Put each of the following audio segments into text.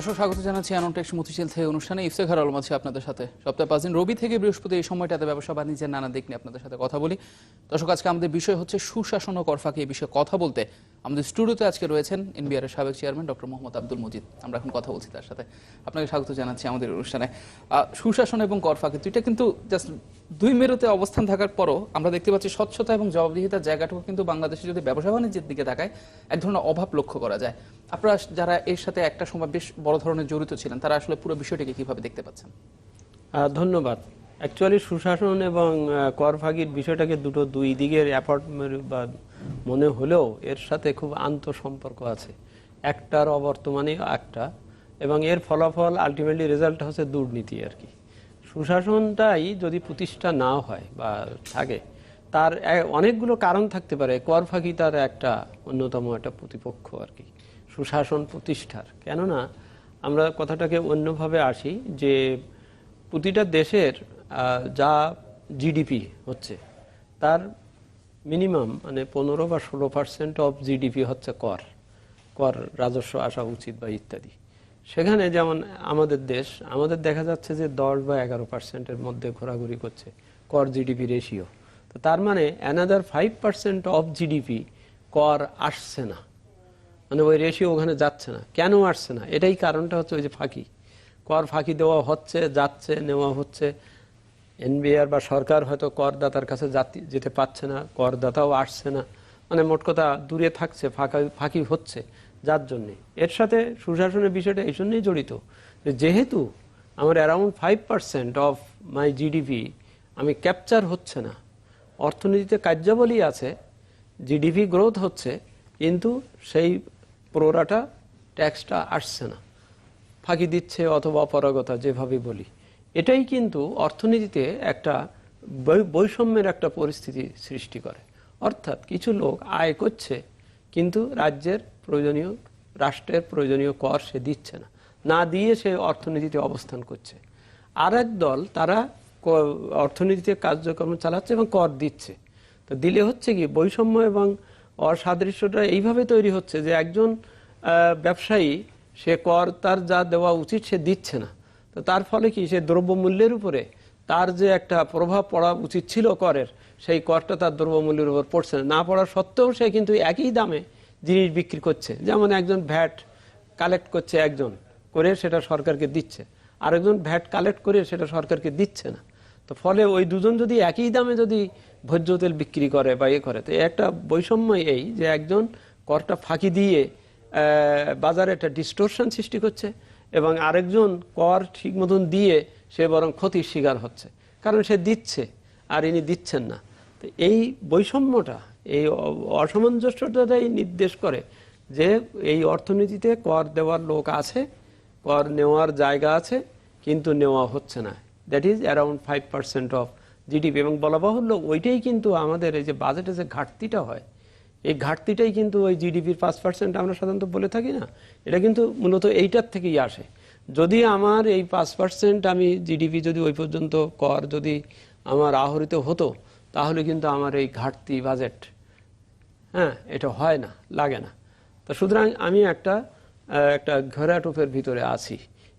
দর্শক, স্বাগত জানাচ্ছি অ্যানন্টেক্স মতিশীল থেকে অনুষ্ঠানে। ইফতেখার আলম আছে আপনাদের সাথে। সপ্তাহে পাঁচ দিন রবি থেকে বৃহস্পতি এই সময়টাতে ব্যবসা, বাণিজ্যের নানা দিক নিয়ে আপনাদের সাথে কথা বলি। দর্শক, আজকে আমাদের বিষয় হচ্ছে সুশাসন ও করফাকে এই বিষয়ে কথা বলতে। আমাদের স্টুডিওতে আজকে রয়েছেন এনবিআর এর সাবেক চেয়ারম্যান ডক্টর মোহাম্মদ আব্দুল মজিদ। আমরা এখন কথা বলছি তার সাথে। আপনাকে স্বাগত জানাচ্ছি আমাদের অনুষ্ঠানে। সুশাসন এবং করফাকে দুইটা কিন্তু জাস্ট দুই মেরুতে অবস্থান থাকার পরও আমরা দেখতে পাচ্ছি স্বচ্ছতা এবং জবাবদিহিতার জায়গাটুকু কিন্তু বাংলাদেশে যদি ব্যবসা বাণিজ্যের দিকে তাকায়, এক ধরনের অভাব লক্ষ্য করা যায়। আপনারা যারা এর সাথে একটা সময় বেশ বড় ধরনের জড়িত ছিলেন, তারা আসলে পুরো বিষয়টিকে কীভাবে দেখতে পাচ্ছেন? ধন্যবাদ। অ্যাকচুয়ালি সুশাসন এবং কর ভাগির বিষয়টাকে দুটো দুই দিকের অ্যাপার্টমেন্ট বা মনে হলেও এর সাথে খুব আন্তঃসম্পর্ক আছে। একটার অবর্তমানে একটা এবং এর ফলাফল আলটিমেটলি রেজাল্ট হচ্ছে দুর্নীতি আর কি। সুশাসনটাই যদি প্রতিষ্ঠা না হয় বা থাকে, তার অনেকগুলো কারণ থাকতে পারে। কর ফাঁকি তার একটা অন্যতম একটা প্রতিপক্ষ আর কি, সুশাসন প্রতিষ্ঠার। কেননা, আমরা কথাটাকে অন্যভাবে আসি যে প্রতিটা দেশের যা জিডিপি হচ্ছে, তার মিনিমাম মানে পনেরো বা ষোলো পার্সেন্ট অফ জিডিপি হচ্ছে কর কর রাজস্ব আসা উচিত বা ইত্যাদি। সেখানে যেমন আমাদের দেশ, আমাদের দেখা যাচ্ছে যে দশ বা এগারো পার্সেন্টের মধ্যে ঘোরাঘুরি করছে কর জিডিপি রেশিও তো তার মানে another five percent of GDP কর আসছে না। মানে ওই রেশিও ওখানে যাচ্ছে না। কেন আসছে না? এটাই কারণটা হচ্ছে ওই যে ফাঁকি। কর ফাঁকি দেওয়া হচ্ছে, যাচ্ছে, নেওয়া হচ্ছে। এনবিআর বা সরকার হয়তো করদাতার কাছে যাতি- পারছে না, করদাতাও আসছে না। মানে মোট কথা দূরে থাকছে, ফাঁকা, ফাঁকি হচ্ছে। যার জন্যে। এর সাথে সুশাসনের বিষয়টা এই জন্যই জড়িত যেহেতু আমার around five percent of my GDP আমি ক্যাপচার হচ্ছে না, অর্থনীতিতে কার্যাবলী আছে জিডিপি গ্রোথ হচ্ছে, কিন্তু সেই প্রোরাটা ট্যাক্সটা আসছে না। ফাঁকি দিচ্ছে অথবা অপারগতা যেভাবে বলি। এটাই কিন্তু অর্থনীতিতে একটা বৈষম্যের একটা পরিস্থিতি সৃষ্টি করে। অর্থাৎ কিছু লোক আয় করছে, কিন্তু রাজ্যের প্রয়োজনীয়, রাষ্ট্রের প্রয়োজনীয় কর সে দিচ্ছে না। না দিয়ে সে অর্থনীতিতে অবস্থান করছে। আর দল তারা অর্থনীতিতে কার্যক্রম চালাচ্ছে এবং কর দিচ্ছে। তো দিলে হচ্ছে কি, বৈষম্য এবং অসাদৃশ্যটা এইভাবে তৈরি হচ্ছে যে একজন ব্যবসায়ী সে কর তার যা দেওয়া উচিত সে দিচ্ছে না। তো তার ফলে কি, সে দ্রব্যমূল্যের উপরে তার যে একটা প্রভাব পড়া উচিত ছিল করের, সেই করটা তার দ্রব্যমূল্যের উপর পড়ছে না। না পড়া সত্ত্বেও সে কিন্তু একই দামে জিনিস বিক্রি করছে। যেমন একজন ভ্যাট কালেক্ট করছে একজন, করে সেটা সরকারকে দিচ্ছে। আরেকজন ভ্যাট কালেক্ট করে সেটা সরকারকে দিচ্ছে না। তো ফলে ওই দুজন যদি একই দামে যদি ভোজ্য তেল বিক্রি করে বা ইয়ে করে, তো একটা বৈষম্য এই যে একজন করটা ফাঁকি দিয়ে বাজারে একটা ডিস্টোরশন সৃষ্টি করছে এবং আরেকজন কর ঠিক মতন দিয়ে সে বরং ক্ষতির শিকার হচ্ছে। কারণ সে দিচ্ছে, আর ইনি দিচ্ছেন না। তো এই বৈষম্যটা এই অ- অসামঞ্জস্যতাই নির্দেশ করে যে এই অর্থনীতিতে কর দেওয়ার লোক আছে, কর নেওয়ার জায়গা আছে, কিন্তু নেওয়া হচ্ছে না। That is around five percent of GDP এবং বলা বাহুল্য ওইটাই কিন্তু আমাদের এই যে বাজেটে যে ঘাটতিটা হয়, এই ঘাটতিটাই কিন্তু ওই জিডিপির পাঁচ পার্সেন্ট আমরা সাধারণত বলে থাকি না। এটা কিন্তু মূলত এইটার থেকেই আসে। যদি আমার এই পাঁচ পার্সেন্ট আমি জিডিপি যদি ওই পর্যন্ত কর যদি আমার আহরিত হতো তাহলে কিন্তু আমার এই ঘাটতি বাজেট হ্যাঁ এটা হয় না লাগে না। তো সুতরাং আমি একটা একটা ঘোরাটোপের ভিতরে আছি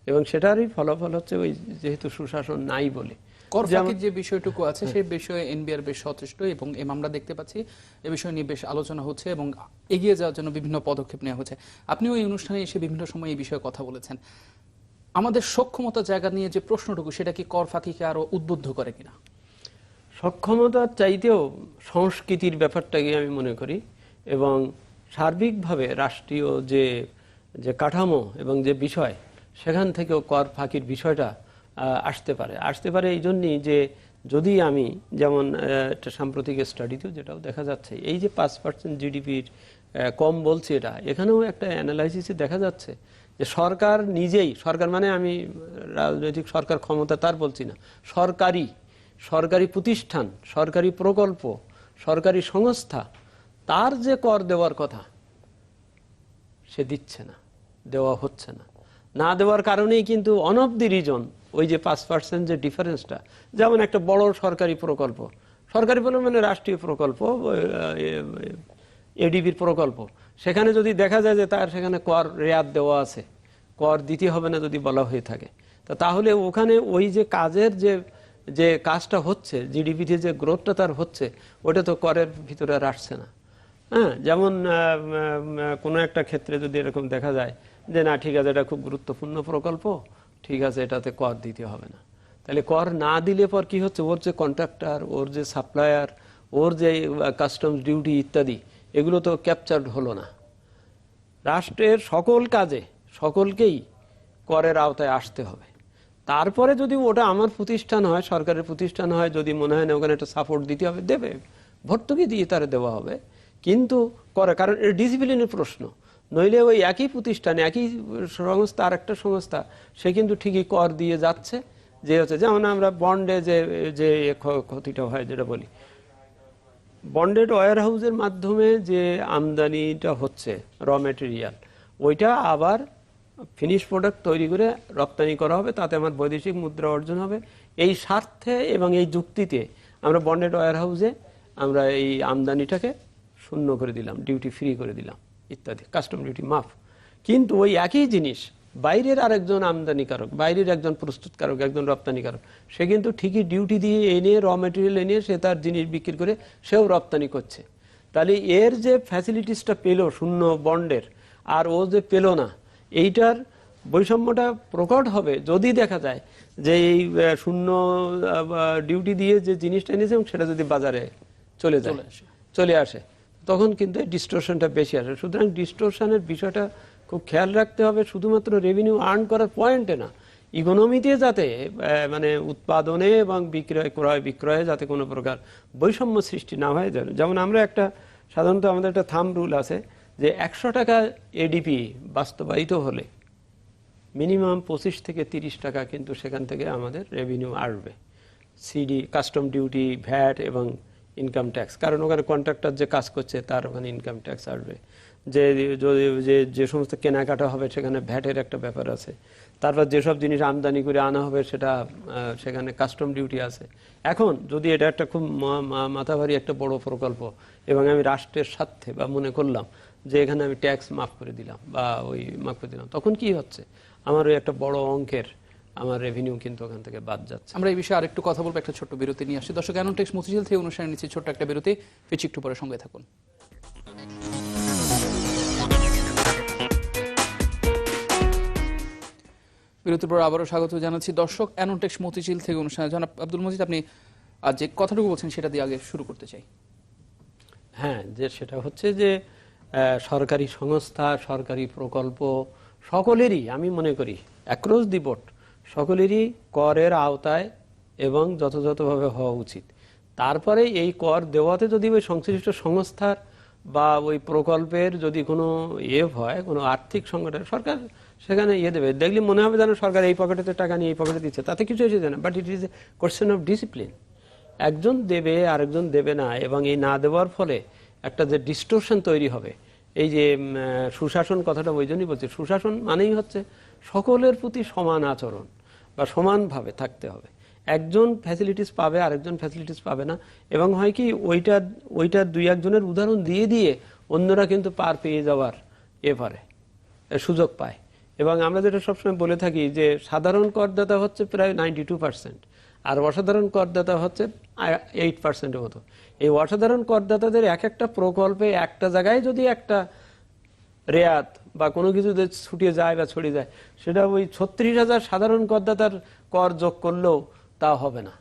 এবং সেটারই ফলাফল হচ্ছে ওই যেহেতু সুশাসন নাই বলে। কর ফাঁকির যে বিষয়টুকু আছে সেই বিষয়ে এনবিআর বেশ সচেষ্ট এবং এম আমরা দেখতে পাচ্ছি এ বিষয় নিয়ে বেশ আলোচনা হচ্ছে এবং এগিয়ে যাওয়ার জন্য বিভিন্ন পদক্ষেপ নেওয়া হচ্ছে। আপনি ওই অনুষ্ঠানে এসে বিভিন্ন সময় এই বিষয়ে কথা বলেছেন। আমাদের সক্ষমতা জায়গা নিয়ে যে প্রশ্নটুকু সেটা কি কর ফাঁকিকে আরও উদ্বুদ্ধ করে কিনা? সক্ষমতার চাইতেও সংস্কৃতির ব্যাপারটাকে আমি মনে করি এবং সার্বিকভাবে রাষ্ট্রীয় যে যে কাঠামো এবং যে বিষয়, সেখান থেকেও কর ফাঁকির বিষয়টা আসতে পারে। আসতে পারে এই জন্যই যে, যদি আমি যেমন একটা সাম্প্রতিক স্টাডিতেও যেটাও দেখা যাচ্ছে, এই যে পাঁচ পার্সেন্ট জিডিপির কম বলছে এটা, এখানেও একটা অ্যানালাইসিসে দেখা যাচ্ছে যে সরকার নিজেই, সরকার মানে আমি, রাজনৈতিক সরকার ক্ষমতা তার বলছি না, সরকারি সরকারি প্রতিষ্ঠান, সরকারি প্রকল্প, সরকারি সংস্থা, তার যে কর দেওয়ার কথা, সে দিচ্ছে না, দেওয়া হচ্ছে না। না দেওয়ার কারণেই কিন্তু অন অফ দি রিজন ওই যে পাঁচ পার্সেন্ট যে ডিফারেন্সটা যেমন একটা বড় সরকারি প্রকল্প সরকারি প্রকল্প মানে রাষ্ট্রীয় প্রকল্প এডিবির প্রকল্প, সেখানে যদি দেখা যায় যে তার সেখানে কর রেয়াত দেওয়া আছে, কর দিতে হবে না যদি বলা হয়ে থাকে, তা তাহলে ওখানে ওই যে কাজের যে যে কাজটা হচ্ছে জিডিপিতে যে গ্রোথটা তার হচ্ছে, ওটা তো করের ভিতরে আর আসছে না। হ্যাঁ যেমন কোনো একটা ক্ষেত্রে যদি এরকম দেখা যায় যে না, ঠিক আছে, এটা খুব গুরুত্বপূর্ণ প্রকল্প, ঠিক আছে, এটাতে কর দিতে হবে না। তাহলে কর না দিলে পর কি হচ্ছে? ওর যে কন্ট্রাক্টর ওর যে সাপ্লায়ার ওর যে কাস্টমস ডিউটি ইত্যাদি, এগুলো তো ক্যাপচার্ড হলো না। রাষ্ট্রের সকল কাজে, সকলকেই করের আওতায় আসতে হবে। তারপরে যদি ওটা আমার প্রতিষ্ঠান হয়, সরকারের প্রতিষ্ঠান হয়, যদি মনে হয় না ওখানে একটা সাপোর্ট দিতে হবে, দেবে। ভর্তুকি দিয়ে তারা দেওয়া হবে। কিন্তু করে, কারণ এটা ডিসিপ্লিনের প্রশ্ন। নইলে ওই একই প্রতিষ্ঠান, একই সংস্থা আর একটা সংস্থা, সে কিন্তু ঠিকই কর দিয়ে যাচ্ছে। যে হচ্ছে, যেমন আমরা বন্ডে যে যে ক্ষতিটা হয়, যেটা বলি। বন্ডেড ওয়ার হাউসের মাধ্যমে যে আমদানিটা হচ্ছে র মেটেরিয়াল ওইটা আবার ফিনিশ প্রোডাক্ট তৈরি করে রপ্তানি করা হবে, তাতে আমার বৈদেশিক মুদ্রা অর্জন হবে। এই স্বার্থে এবং এই যুক্তিতে আমরা বন্ডেড ওয়ার হাউসে আমরা এই আমদানিটাকে শূন্য করে দিলাম ডিউটি ফ্রি করে দিলাম, ইত্যাদি কাস্টম ডিউটি মাফ। কিন্তু ওই একই জিনিস, বাইরের আরেকজন আমদানিকারক, বাইরের একজন প্রস্তুতকারক, একজন রপ্তানিকারক, সে কিন্তু ঠিকই ডিউটি দিয়ে এনে র মেটেরিয়াল এনে, সে তার জিনিস বিক্রি করে, সেও রপ্তানি করছে। তাহলে এর যে ফ্যাসিলিটিসটা পেল শূন্য বন্ডের আর ও যে পেল না এইটার বৈষম্যটা প্রকট হবে যদি দেখা যায় যে এই শূন্য ডিউটি দিয়ে যে জিনিসটা এনেছে এবং সেটা যদি বাজারে চলে যায় চলে আসে। তখন কিন্তু এই ডিস্টোরশনটা বেশি আসে। সুতরাং ডিস্টোরশনের বিষয়টা খুব খেয়াল রাখতে হবে। শুধুমাত্র রেভিনিউ আর্ন করার পয়েন্টে না ইকোনমিতে যাতে মানে উৎপাদনে এবং বিক্রয় ক্রয় বিক্রয়ে যাতে কোনো প্রকার বৈষম্য সৃষ্টি না হয়। যেমন আমরা একটা সাধারণত আমাদের একটা থাম রুল আছে যে একশো টাকা এডিপি বাস্তবায়িত হলে মিনিমাম পঁচিশ থেকে তিরিশ টাকা কিন্তু সেখান থেকে আমাদের রেভিনিউ আসবে। সিডি কাস্টম ডিউটি ভ্যাট এবং ইনকাম ট্যাক্স কারণ ওখানে কন্ট্রাক্টর যে কাজ করছে, তার ওখানে ইনকাম ট্যাক্স আসবে। যে, যদি, যে যে সমস্ত কেনাকাটা হবে, সেখানে ভ্যাটের একটা ব্যাপার আছে। তারপর যেসব জিনিস আমদানি করে আনা হবে, সেটা সেখানে কাস্টম ডিউটি আছে। এখন যদি এটা একটা খুব মাথাভারী একটা বড় প্রকল্প, এবং আমি রাষ্ট্রের স্বার্থে বা মনে করলাম যে এখানে আমি ট্যাক্স মাফ করে দিলাম বা ওই মাফ করে দিলাম। তখন কি হচ্ছে? আমার ওই একটা বড় অঙ্কের আমার রেভিনিউ কিন্তু ওখান থেকে বাদ যাচ্ছে। আমরা এই বিষয়ে আরেকটু কথা বলব একটা ছোট্ট বিরতি নিয়ে আসি। দর্শক অ্যানোটেক্স মতিঝিল থেকে অনুষ্ঠানে নিচ্ছি ছোট্ট একটা বিরতি। ফিরছি একটু পরে সঙ্গে থাকুন। বিরতির পর আবারও স্বাগত জানাচ্ছি। দর্শক অ্যানোটেক্স মতিঝিল থেকে অনুষ্ঠানে। জনাব আব্দুল মজিদ আপনি যে কথাটুকু বলছেন সেটা দিয়ে আগে শুরু করতে চাই। হ্যাঁ যে সেটা হচ্ছে যে সরকারি সংস্থা, সরকারি প্রকল্প, সকলেরই, আমি মনে করি অ্যাক্রস দি বোর্ড সকলেরই করের আওতায় এবং যথাযথভাবে হওয়া উচিত। তারপরে এই কর দেওয়াতে যদি ওই সংশ্লিষ্ট সংস্থার বা ওই প্রকল্পের যদি কোনো ইয়ে হয়, কোনো আর্থিক সংকট সরকার সেখানে ইয়ে দেবে। দেখলে মনে হবে যেন সরকার এই পকেটেতে টাকা নিয়ে, এই পকেটে দিচ্ছে, তাতে কিছু এসেছে না। But it is a question of discipline একজন দেবে, আরেকজন দেবে না, এবং এই না দেওয়ার ফলে একটা যে ডিস্টোরশন তৈরি হবে। এই যে সুশাসন কথাটা ওই জন্যই বলছি। সুশাসন মানেই হচ্ছে সকলের প্রতি সমান আচরণ বা সমানভাবে থাকতে হবে। একজন ফ্যাসিলিটিস পাবে, আরেকজন ফ্যাসিলিটিস পাবে না। এবং হয় কি, ওইটা ওইটা দুই একজনের উদাহরণ দিয়ে দিয়ে অন্যরা কিন্তু পার পেয়ে যাওয়ার এ পারে সুযোগ পায়। এবং আমরা যেটা সবসময় বলে থাকি যে, সাধারণ করদাতা হচ্ছে প্রায় নাইনটি টু পার্সেন্ট আর অসাধারণ করদাতা হচ্ছে এইট পার্সেন্টের মতো। এই অসাধারণ করদাতাদের এক একটা প্রকল্পে একটা জায়গায় যদি একটা রেয়াত বা কোনো কিছু ছুটিয়ে যায় বা ছড়িয়ে যায়, সেটা ওই ছত্রিশ হাজার সাধারণ করদাতার কর যোগ করলেও তা হবে না।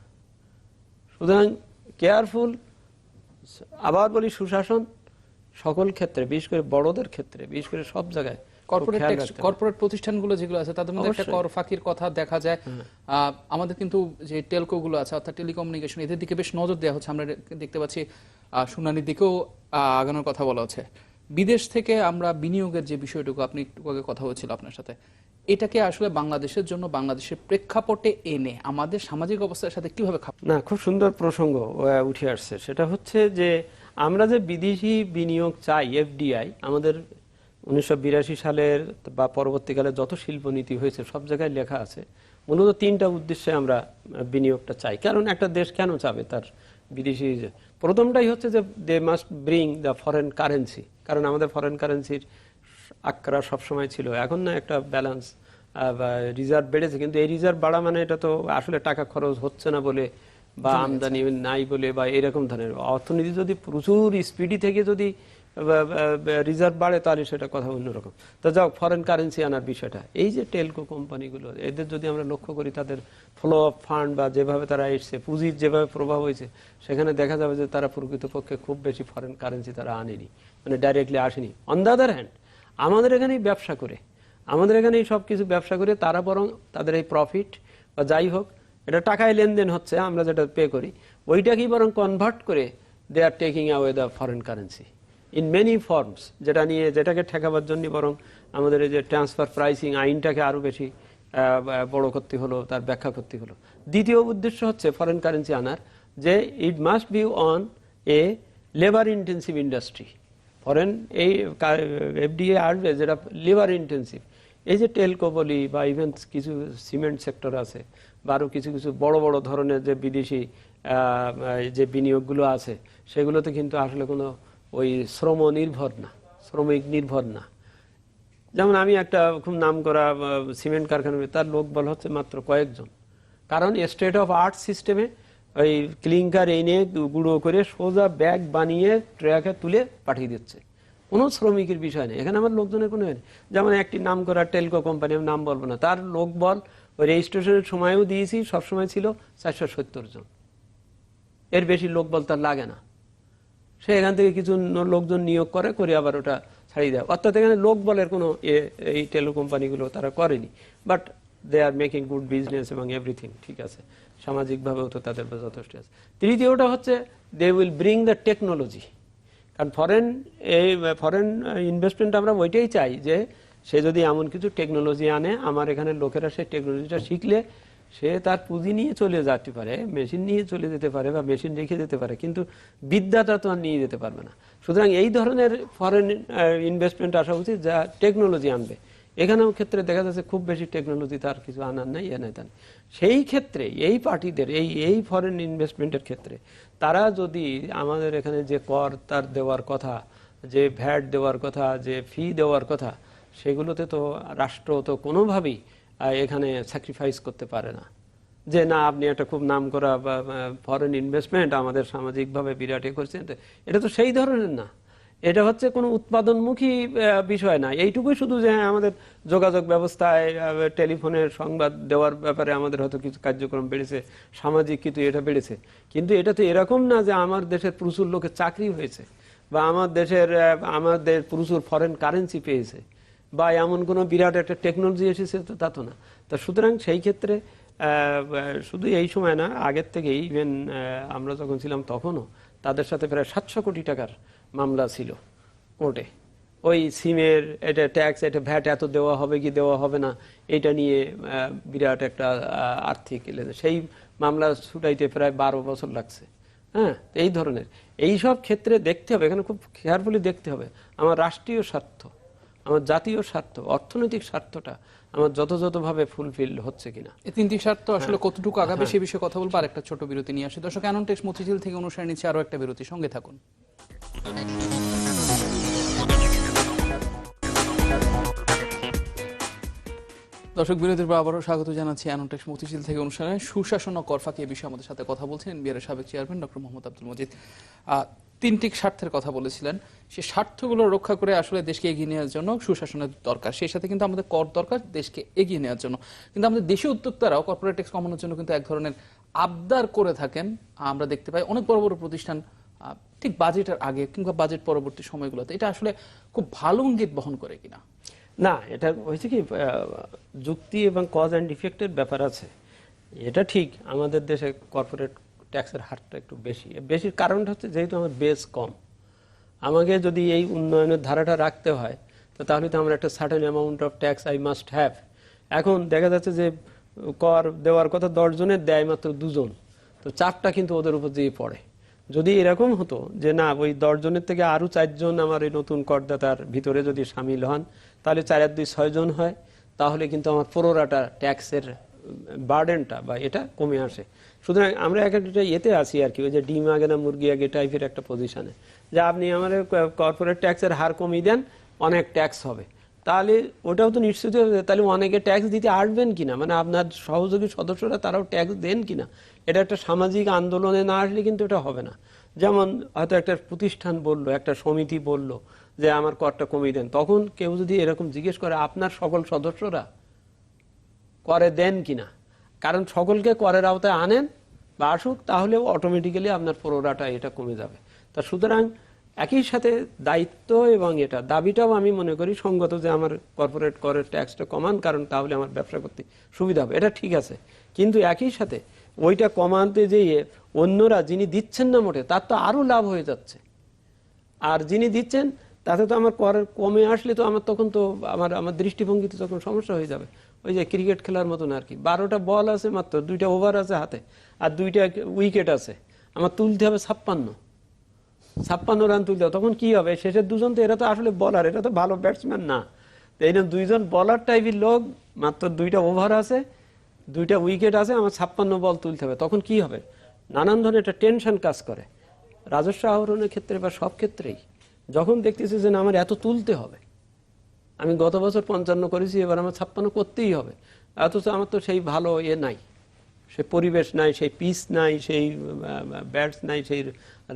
সুতরাং কেয়ারফুল, আবার বলি সুশাসন, সকল ক্ষেত্রে, বিশেষ করে বড়দের ক্ষেত্রে, বিশেষ করে সব জায়গায় কর্পোরেট প্রতিষ্ঠানগুলো যেগুলো আছে তাদের মধ্যে একটা কর ফাঁকির কথা দেখা যায়। আমাদের কিন্তু যে টেলকো গুলো আছে অর্থাৎ টেলিকমিউনিকেশন এদের দিকে বেশ নজর দেওয়া হচ্ছে। আমরা দেখতে পাচ্ছি শুনানির দিকেও আগানোর কথা বলা হচ্ছে। বিদেশ থেকে আমরা বিনিয়োগের যে বিষয়টুকু আপনি একটু আগে কথা হচ্ছিল আপনার সাথে এটাকে আসলে বাংলাদেশের জন্য বাংলাদেশের প্রেক্ষাপটে এনে আমাদের সামাজিক অবস্থার সাথে কীভাবে খাপ না খুব সুন্দর প্রসঙ্গ উঠে আসছে। সেটা হচ্ছে যে আমরা যে বিদেশি বিনিয়োগ চাই এফডিআই আমাদের উনিশশো বিরাশি সালের বা পরবর্তীকালে যত শিল্পনীতি হয়েছে সব জায়গায় লেখা আছে। মূলত তিনটা উদ্দেশ্যে আমরা বিনিয়োগটা চাই। কারণ একটা দেশ কেন চাবে তার বিদেশি প্রথমটাই হচ্ছে যে they must bring the foreign currency কারণ আমাদের ফরেন কারেন্সির আক্রা সবসময় ছিল। এখন না একটা ব্যালেন্স রিজার্ভ বেড়েছে। কিন্তু এই রিজার্ভ বাড়া মানে এটা তো আসলে টাকা খরচ হচ্ছে না বলে বা আমদানি নাই বলে বা এরকম ধরনের। অর্থনীতি যদি প্রচুর স্পিডি থেকে যদি রিজার্ভ বাড়ে তাহলে সেটা কথা অন্যরকম। তো যাও ফরেন কারেন্সি আনার বিষয়টা। এই যে টেলকো কোম্পানিগুলো এদের যদি আমরা লক্ষ্য করি, তাদের ফ্লো অফ ফান্ড বা যেভাবে তারা এসছে, পুঁজির যেভাবে প্রভাব হয়েছে, সেখানে দেখা যাবে যে তারা প্রকৃতপক্ষে খুব বেশি ফরেন কারেন্সি তারা আনেনি মানে ডাইরেক্টলি আসেনি। অন দ্য আদার হ্যান্ড আমাদের এখানেই ব্যবসা করে, আমাদের এখানেই সব কিছু ব্যবসা করে, তারা বরং তাদের এই প্রফিট বা যাই হোক, এটা টাকায় লেনদেন হচ্ছে, আমরা যেটা পে করি, ওইটাকেই বরং কনভার্ট করে they are taking away the foreign currency in many forms যেটা নিয়ে, যেটাকে ঠেকাবার জন্য বরং আমাদের এই যে ট্রান্সফার প্রাইসিং আইনটাকে আরও বেশি বড় করতে হলো, তার ব্যাখ্যা করতে হলো। দ্বিতীয় উদ্দেশ্য হচ্ছে ফরেন কারেন্সি আনার, যে it must be on a labour intensive industry foreign এই এফডিএ আসবে, যেটা লেবার ইন্টেন্সিভ এই যে টেলকো বলি বা ইভেন কিছু সিমেন্ট সেক্টর আছে, বা আরও কিছু কিছু বড় বড় ধরনের যে বিদেশি যে বিনিয়োগগুলো আছে, সেগুলোতে কিন্তু আসলে কোনো ওই শ্রম নির্ভর না, শ্রমিক নির্ভর না। যেমন আমি একটা খুব নাম করা সিমেন্ট কারখানা তার লোক বল হচ্ছে মাত্র কয়েকজন। কারণ স্টেট অফ আর্ট সিস্টেমে ওই ক্লিংকার এনে গুঁড়ো করে সোজা ব্যাগ বানিয়ে ট্র্যাকে তুলে পাঠিয়ে দিচ্ছে। কোনো শ্রমিকের বিষয় নেই। এখানে আমার লোকজনের কোনো নেই। যেমন একটি নাম করা টেলকো কোম্পানি আমি নাম বলব না। তার লোক বল ওই রেজিস্ট্রেশনের সময়ও দিয়েছি, সবসময় ছিল চারশো সত্তর জন। এর বেশি লোক বল তার লাগে না। সে এখান থেকে কিছু লোকজন নিয়োগ করে করে আবার ওটা ছাড়িয়ে দেয়। অর্থাৎ এখানে লোক বলের কোনো এই টেলো কোম্পানিগুলো তারা করেনি। But they are making good business এবং এভরিথিং ঠিক আছে? সামাজিকভাবেও তো তাদের যথেষ্ট আছে। তৃতীয়টা হচ্ছে they will bring the technology কারণ ফরেন এই ফরেন ইনভেস্টমেন্ট আমরা ওইটাই চাই যে, সে যদি এমন কিছু টেকনোলজি আনে, আমার এখানে লোকেরা সেই টেকনোলজিটা শিখলে সে তার পুঁজি নিয়ে চলে যেতে পারে মেশিন নিয়ে চলে যেতে পারে বা মেশিন রেখে যেতে পারে, কিন্তু বিদ্যাটা তো আর নিয়ে যেতে পারবে না। সুতরাং এই ধরনের ফরেন ইনভেস্টমেন্ট আসা উচিত যা টেকনোলজি আনবে। এখানেও ক্ষেত্রে দেখা যাচ্ছে খুব বেশি টেকনোলজি তার কিছু আনার নাই এ তা সেই ক্ষেত্রে এই পার্টিদের, এই এই ফরেন ইনভেস্টমেন্টের ক্ষেত্রে তারা যদি আমাদের এখানে যে কর তার দেওয়ার কথা, যে ভ্যাট দেওয়ার কথা, যে ফি দেওয়ার কথা, সেগুলোতে তো রাষ্ট্র তো কোনোভাবেই এখানে স্যাক্রিফাইস করতে পারে না। যে না আপনি একটা খুব নাম করা ফরেন ইনভেস্টমেন্ট আমাদের সামাজিকভাবে বিরাট এ করছেন এটা তো সেই ধরনের না। এটা হচ্ছে কোনো উৎপাদনমুখী বিষয় না। এইটুকুই শুধু যে হ্যাঁ, আমাদের যোগাযোগ ব্যবস্থায় টেলিফোনের সংবাদ দেওয়ার ব্যাপারে আমাদের হয়তো কিছু কার্যক্রম বেড়েছে সামাজিক কিন্তু এটা বেড়েছে। কিন্তু এটা তো এরকম না যে আমার দেশের প্রচুর লোকের চাকরি হয়েছে বা আমার দেশের আমাদের প্রচুর ফরেন কারেন্সি পেয়েছে। বা এমন কোনো বিরাট একটা টেকনোলজি এসেছে তো তা তো না। তা সুতরাং সেই ক্ষেত্রে শুধু এই সময় না, আগের থেকে ইভেন আমরা যখন ছিলাম তখনও তাদের সাথে প্রায় সাতশো কোটি টাকার মামলা ছিল কোর্টে। ওই সিমের এটা ট্যাক্স এটা ভ্যাট এত দেওয়া হবে কি দেওয়া হবে না, এটা নিয়ে বিরাট একটা আর্থিক। সেই মামলা ছুটাইতে প্রায় বারো বছর লাগছে। হ্যাঁ এই ধরনের। এই সব ক্ষেত্রে দেখতে হবে, এখানে খুব কেয়ারফুলি দেখতে হবে। আমার রাষ্ট্রীয় স্বার্থ। আমার জাতীয় স্বার্থ অর্থনৈতিক স্বার্থটা আমার যথাযথভাবে ফুলফিল হচ্ছে কিনা। এই তিনটি স্বার্থ আসলে হ্যাঁ। কতটুকু আগাবে সে বিষয়ে কথা বলব আর একটা ছোট বিরতি নিয়ে আসি। দর্শক অ্যানন্টেক্স মতিঝিল থেকে অনুসারে নিচ্ছে আরও একটা বিরতি। সঙ্গে থাকুন। দর্শক বিরতির পর আবারও স্বাগত জানাচ্ছি অ্যানন্টেক্স মতিঝিল থেকে অনুষ্ঠানে সুশাসন ও করফাকি এই বিষয়ে আমাদের সাথে কথা বলছেন এনবিআর সাবেক চেয়ারম্যান ডক্টর মোহাম্মদ আব্দুল মজিদ। তিনটি স্বার্থের কথা বলেছিলেন। সেই স্বার্থগুলো রক্ষা করে আসলে দেশকে এগিয়ে নেওয়ার জন্য সুশাসনের দরকার। সেই সাথে কিন্তু আমাদের কর দরকার দেশকে এগিয়ে নেওয়ার জন্য। কিন্তু আমাদের দেশীয় উদ্যোক্তারাও কর্পোরেট ট্যাক্স কমানোর জন্য কিন্তু এক ধরনের আবদার করে থাকেন। আমরা দেখতে পাই অনেক বড় বড় প্রতিষ্ঠান ঠিক বাজেটের আগে কিংবা বাজেট পরবর্তী সময়গুলোতে এটা আসলে খুব ভালো ইঙ্গিত বহন করে কিনা। না, এটা হয়েছে কি যুক্তি এবং কজ অ্যান্ড ইফেক্টের ব্যাপার আছে। এটা ঠিক, আমাদের দেশে কর্পোরেট ট্যাক্সের হারটা একটু বেশি। বেশির কারণটা হচ্ছে যেহেতু আমার বেস কম, আমাকে যদি এই উন্নয়নের ধারাটা রাখতে হয়, তো তাহলে তো আমার একটা certain amount of tax I must have এখন দেখা যাচ্ছে যে কর দেওয়ার কথা দশজনের দেয় মাত্র দুজন, তো চাপটা কিন্তু ওদের উপর দিয়ে পড়ে। যদি এরকম হতো যে না, ওই দশজনের থেকে আরও চারজন আমার এই নতুন করদাতার ভিতরে যদি সামিল হন, তাহলে চার দুই ছয়জন হয়, তাহলে কিন্তু আমার পনেরোটা ট্যাক্সের বার্ডেনটা বা এটা কমে আসে। সুতরাং আমরা এক একটা ইয়েতে আছি আর কি, ওই যে ডিম আগে না মুরগি আগে টাইপের একটা পজিশনে যে আপনি আমার কর্পোরেট ট্যাক্সের হার কমিয়ে দেন, অনেক ট্যাক্স হবে। তাহলে ওটাও তো নিশ্চিত তাহলে অনেকে ট্যাক্স দিতে আসবেন কিনা? মানে আপনার সহযোগী সদস্যরা তারাও ট্যাক্স দেন কিনা? এটা একটা সামাজিক আন্দোলনে না আসলে কিন্তু এটা হবে না। যেমন হয়তো একটা প্রতিষ্ঠান বলল, একটা সমিতি বলল যে আমার করটা কমিয়ে দেন, তখন কেউ যদি এরকম জিজ্ঞেস করে, আপনার সকল সদস্যরা করে দেন কিনা? কারণ সকলকে করের আওতায় আনেন বা আসুক, তাহলেও অটোমেটিক্যালি আপনার পরোরাটা এটা কমে যাবে। তা সুতরাং একই সাথে দায়িত্ব এবং এটা, দাবিটাও আমি মনে করি সঙ্গত যে আমার কর্পোরেট করের ট্যাক্সটা কমান, কারণ তাহলে আমার ব্যবসা করতে সুবিধা হবে। এটা ঠিক আছে। কিন্তু একই সাথে ওইটা কমাতে যেয়ে অন্যরা যিনি দিচ্ছেন না মোটে, তার তো আরও লাভ হয়ে যাচ্ছে। আর যিনি দিচ্ছেন, তাতে তো আমার কর কমে আসলে তো আমার, তখন তো আমার আমার দৃষ্টিভঙ্গিতে তখন সমস্যা হয়ে যাবে। ওই যে ক্রিকেট খেলার মতন আর কি। বারোটা বল আছে মাত্র, দুইটা ওভার আছে হাতে, আর দুইটা উইকেট আছে। আমার তুলতে হবে ছাপ্পান্ন। ছাপ্পান্ন রান তুলতে হবে। তখন কি হবে? শেষের দুজন তো এরা তো আসলে বলার এটা তো ভালো ব্যাটসম্যান না। তো এই দুইজন বলার টাইপের লোক, মাত্র দুইটা ওভার আছে, দুইটা উইকেট আছে, আমার ছাপ্পান্ন বল তুলতে হবে। তখন কি হবে? নানান ধরনের একটা টেনশন কাজ করে। রাজস্ব আহরণের ক্ষেত্রে বা সব ক্ষেত্রেই, যখন দেখতেছি যে না, আমার এত তুলতে হবে আমি গত বছর পঞ্চান্ন করেছি, এবার আমার ছাপ্পান্ন করতেই হবে। অথচ আমার তো সেই ভালো এ নাই। সে পরিবেশ নাই, সেই পিচ নাই, সেই ব্যাটস নাই, সেই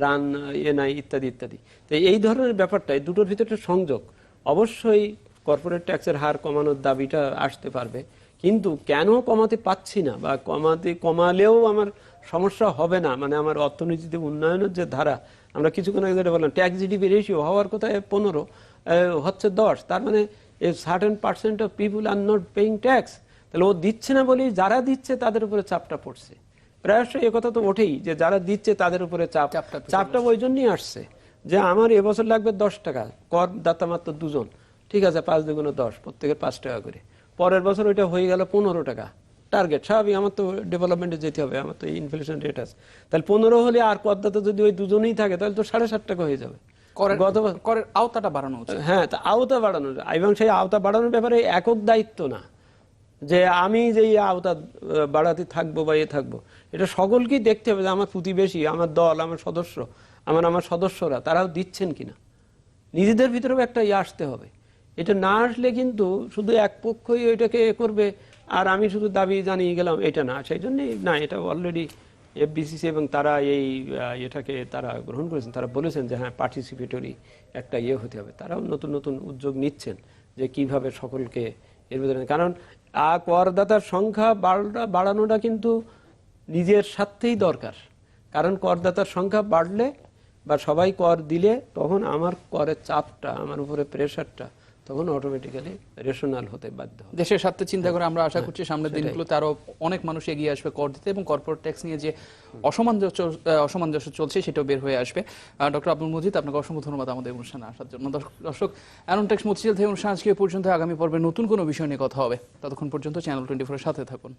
রান এ নাই, ইত্যাদি ইত্যাদি। তো এই ধরনের ব্যাপারটা দুটোর ভিতরে সংযোগ। অবশ্যই কর্পোরেট ট্যাক্সের হার কমানোর দাবিটা আসতে পারবে। কিন্তু কেন কমাতে পাচ্ছি না বা কমাতে, কমালেও আমার সমস্যা হবে না? মানে আমার অর্থনীতিতে উন্নয়নের যে ধারা, আমরা কিছুক্ষণ আগে যেটা বললাম ট্যাক্স জিডিপি রেশিও হওয়ার কথা পনেরো হচ্ছে দশ। তার মানে certain percent of people are not paying tax তাহলে ও দিচ্ছে না বলেই যারা দিচ্ছে তাদের উপরে চাপটা পড়ছে। প্রায়শই এ কথা তো ওঠেই যে যারা দিচ্ছে তাদের উপরে চাপ। চাপটা চাপটা ওই জন্যই আসছে যে আমার এবছর লাগবে দশ টাকা কর দাতা মাত্র দুজন। ঠিক আছে পাঁচ দুগুণ দশ প্রত্যেকের পাঁচ টাকা করে। পরের বছর ওইটা হয়ে গেল পনেরো টাকা। টার্গেট স্বাভাবিক আমার তো ডেভেলপমেন্টে যেতে হবে আমার তো ইনফ্লেশন রেট আছে। তাহলে পনেরো হলে আর করদাতা যদি ওই দুজনেই থাকে তাহলে তো সাড়ে সাত টাকা হয়ে যাবে। করের আওতাটা বাড়ানো উচিত। হ্যাঁ তা আওতা বাড়ানো এবং সেই আওতা বাড়ানোর ব্যাপারে একক দায়িত্ব না। যে আমি যে আওতা বাড়াতে থাকব বা এ থাকব এটা সকলকেই দেখতে হবে যে আমার প্রতিবেশী আমার দল আমার সদস্য আমার আমার সদস্যরা তারাও দিচ্ছেন কিনা। নিজেদের ভিতরেও একটা ইয়ে আসতে হবে। এটা না আসলে কিন্তু শুধু এক পক্ষই এটাকে এ করবে আর আমি শুধু দাবি জানিয়ে গেলাম এটা না। সেই জন্যই না এটা অলরেডি এফবিসিসি এবং তারা এই এটাকে তারা গ্রহণ করেছেন, তারা বলেছেন যে হ্যাঁ পার্টিসিপেটরি একটা ইয়ে হতে হবে। তারাও নতুন নতুন উদ্যোগ নিচ্ছেন যে কীভাবে সকলকে এর ভিতরে কারণ করদাতার সংখ্যা বাড়া, বাড়ানোটা কিন্তু নিজের স্বার্থেই দরকার। কারণ করদাতার সংখ্যা বাড়লে বা সবাই কর দিলে তখন আমার করের চাপটা, আমার উপরে প্রেশারটা তখন অটোমেটিক্যালি রেশনাল হতে বাধ্য দেশের স্বার্থে চিন্তা করে আমরা আশা করছি সামনের দিনগুলোতে আরও অনেক মানুষ এগিয়ে আসবে কর দিতে এবং কর্পোরেট ট্যাক্স নিয়ে যে অসামঞ্জস্য অসামঞ্জস্য চলছে সেটাও বের হয়ে আসবে। ডক্টর আব্দুল মজিদ আপনাকে অসংখ্য ধন্যবাদ আমাদের অনুষ্ঠানে আসার জন্য। দর্শক- দর্শক অ্যারন ট্যাক্স মতিঝিল থেকে অনুষ্ঠান আজকে পর্যন্ত। আগামী পর্বে নতুন কোনো বিষয় নিয়ে কথা হবে। ততক্ষণ পর্যন্ত চ্যানেল টোয়েন্টি ফোরের সাথে থাকুন।